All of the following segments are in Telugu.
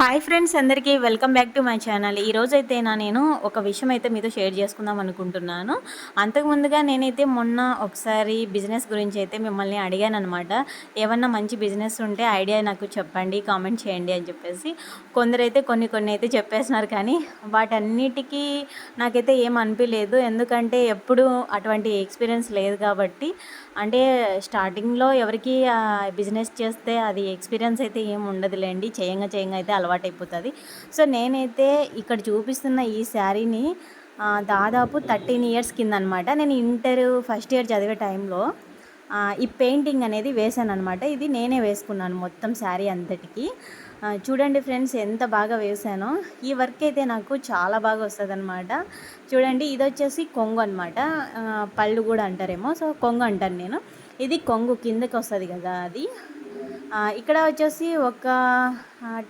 హాయ్ ఫ్రెండ్స్ అందరికీ welcome back to my channel. ఈరోజైతే అయితే నా నేను ఒక విషయం అయితే మీతో షేర్ చేసుకుందాం అనుకుంటున్నాను. అంతకుముందుగా నేనైతే మొన్న ఒకసారి బిజినెస్ గురించి అయితే మిమ్మల్ని అడిగాను అనమాట ఏమన్నా మంచి బిజినెస్ ఉంటే ఐడియా నాకు చెప్పండి కామెంట్ చేయండి అని చెప్పేసి. కొందరైతే కొన్ని కొన్ని అయితే చెప్పేసినారు కానీ వాటన్నిటికీ నాకైతే ఏం అనిపించలేదు ఎందుకంటే ఎప్పుడు అటువంటి ఎక్స్పీరియన్స్ లేదు కాబట్టి అంటే స్టార్టింగ్లో ఎవరికి బిజినెస్ చేస్తే అది ఎక్స్పీరియన్స్ అయితే ఏం ఉండదులేండి. చేయంగా చేయంగా అయితే అలవాటైపోతుంది. సో నేనైతే ఇక్కడ చూపిస్తున్న ఈ శారీని దాదాపు థర్టీన్ ఇయర్స్ కింద అనమాట నేను ఇంటర్ ఫస్ట్ ఇయర్ చదివే టైంలో ఈ పెయింటింగ్ అనేది వేసాను అనమాట ఇది నేనే వేసుకున్నాను మొత్తం శారీ అంతటికి. చూడండి ఫ్రెండ్స్ ఎంత బాగా వేసానో ఈ వర్క్ అయితే నాకు చాలా బాగా వస్తుంది అనమాట చూడండి ఇది వచ్చేసి కొంగు అనమాట పళ్ళు కూడా అంటారేమో. సో కొంగు అంటాను నేను. ఇది కొంగు కిందకి వస్తుంది కదా అది. ఇక్కడ వచ్చేసి ఒక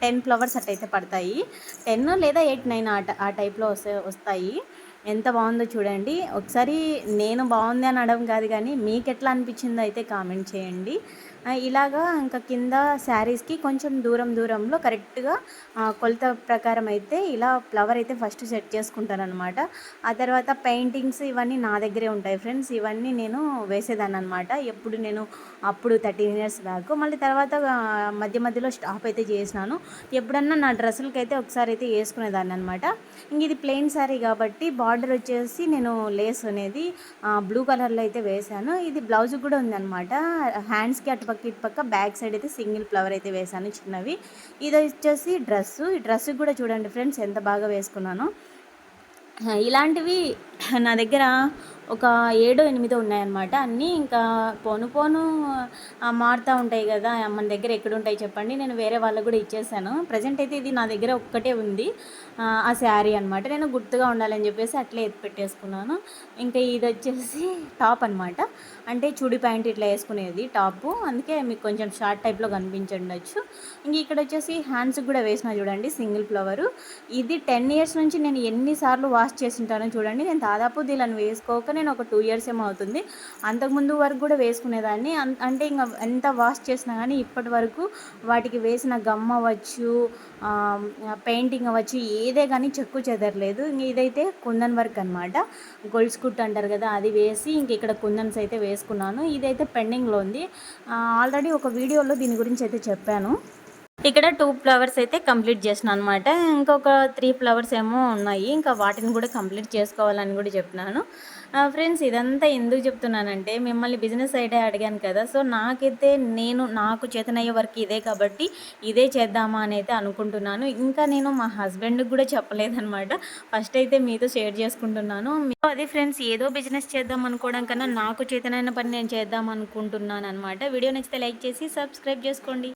టెన్ ఫ్లవర్స్ అట్టయితే పడతాయి. టెన్ లేదా ఎయిట్ నైన్ ఆ ఆ టైప్లో వస్తే వస్తాయి. ఎంత బాగుందో చూడండి. ఒకసారి నేను బాగుంది అని అనడం కాదు కానీ మీకు ఎట్లా అనిపించిందో అయితే కామెంట్ చేయండి. ఇలాగా ఇంకా కింద శారీస్కి కొంచెం దూరం దూరంలో కరెక్ట్గా కొలత ప్రకారం అయితే ఇలా ఫ్లవర్ అయితే ఫస్ట్ సెట్ చేసుకుంటాను అనమాట ఆ తర్వాత పెయింటింగ్స్ ఇవన్నీ నా దగ్గరే ఉంటాయి ఫ్రెండ్స్. ఇవన్నీ నేను వేసేదాన్ని అనమాట ఎప్పుడు నేను అప్పుడు థర్టీన్ ఇయర్స్ బ్యాక్. మళ్ళీ తర్వాత మధ్య మధ్యలో స్టాప్ అయితే చేసినాను. ఎప్పుడన్నా నా డ్రెస్సులకి అయితే ఒకసారి అయితే వేసుకునేదాన్ని అనమాట ఇంక ఇది ప్లెయిన్ శారీ కాబట్టి బార్డర్ వచ్చేసి నేను లేస్ అనేది బ్లూ కలర్లో అయితే వేశాను ఇది బ్లౌజ్ కూడా ఉందన్నమాట. హ్యాండ్స్కి అటు పక్క ఇటు పక్క బ్యాక్ సైడ్ అయితే సింగిల్ ఫ్లవర్ అయితే వేశాను చిన్నవి. ఇది వచ్చేసి డ్రెస్సు ఈ డ్రెస్ కూడా చూడండి ఫ్రెండ్స్ ఎంత బాగా వేసుకున్నాను. ఇలాంటివి నా దగ్గర ఒక ఏడో ఎనిమిదో ఉన్నాయన్నమాట. అన్నీ ఇంకా పోను పోను మారుతూ ఉంటాయి కదా మన దగ్గర ఎక్కడ ఉంటాయి చెప్పండి. నేను వేరే వాళ్ళకు కూడా ఇచ్చేసాను. ప్రజెంట్ అయితే ఇది నా దగ్గర ఒక్కటే ఉంది. ఆ శారీ అనమాట నేను గుర్తుగా ఉండాలని చెప్పేసి అట్లే ఎత్తి పెట్టేసుకున్నాను. ఇంకా ఇది వచ్చేసి టాప్ అనమాట అంటే చుడి ప్యాంట్ ఇట్లా వేసుకునేది టాప్. అందుకే మీకు కొంచెం షార్ట్ టైప్లో కనిపించండొచ్చు. ఇంక ఇక్కడ వచ్చేసి హ్యాండ్స్కి కూడా వేసిన చూడండి సింగిల్ ఫ్లవరు. ఇది టెన్ ఇయర్స్ నుంచి నేను ఎన్నిసార్లు వాష్ చేసి ఉంటానో చూడండి. నేను దాదాపు దీనిని వేసుకోక నేను ఒక టూ ఇయర్స్ ఏమో అవుతుంది. అంతకుముందు వరకు కూడా వేసుకునేదాన్ని. అంటే ఇంకా ఎంత వాష్ చేసినా కానీ ఇప్పటి వరకు వాటికి వేసిన గమ్ అవ్వచ్చు పెయింటింగ్ అవ్వచ్చు ఏదే కానీ చెక్కు చెదరలేదు. ఇంక ఇదైతే కుందన్ వర్క్ అనమాట గొల్స్ కుట్ అంటారు కదా అది వేసి ఇంక ఇక్కడ కుందన్స్ అయితే వేసుకున్నాను. ఇదైతే పెండింగ్లో ఉంది. ఆల్రెడీ ఒక వీడియోలో దీని గురించి అయితే చెప్పాను. ఇక్కడ టూ ఫ్లవర్స్ అయితే కంప్లీట్ చేసిన అనమాట ఇంకొక త్రీ ఫ్లవర్స్ ఏమో ఉన్నాయి. ఇంకా వాటిని కూడా కంప్లీట్ చేసుకోవాలని కూడా చెప్తున్నాను. ఫ్రెండ్స్ ఇదంతా ఎందుకు చెప్తున్నానంటే మిమ్మల్ని బిజినెస్ ఐడియా అడిగాను కదా. సో నాకైతే నేను నాకు చేతనయ్యే వర్క్ ఇదే కాబట్టి ఇదే చేద్దామా అని అయితే అనుకుంటున్నాను. ఇంకా నేను మా హస్బెండ్కి కూడా చెప్పలేదనమాట ఫస్ట్ అయితే మీతో షేర్ చేసుకుంటున్నాను. అది ఫ్రెండ్స్ ఏదో బిజినెస్ చేద్దాం అనుకోవడం కన్నా నాకు చేతనైన పని నేను చేద్దాం అనుకుంటున్నాను అనమాట వీడియో నచ్చితే లైక్ చేసి సబ్స్క్రైబ్ చేసుకోండి.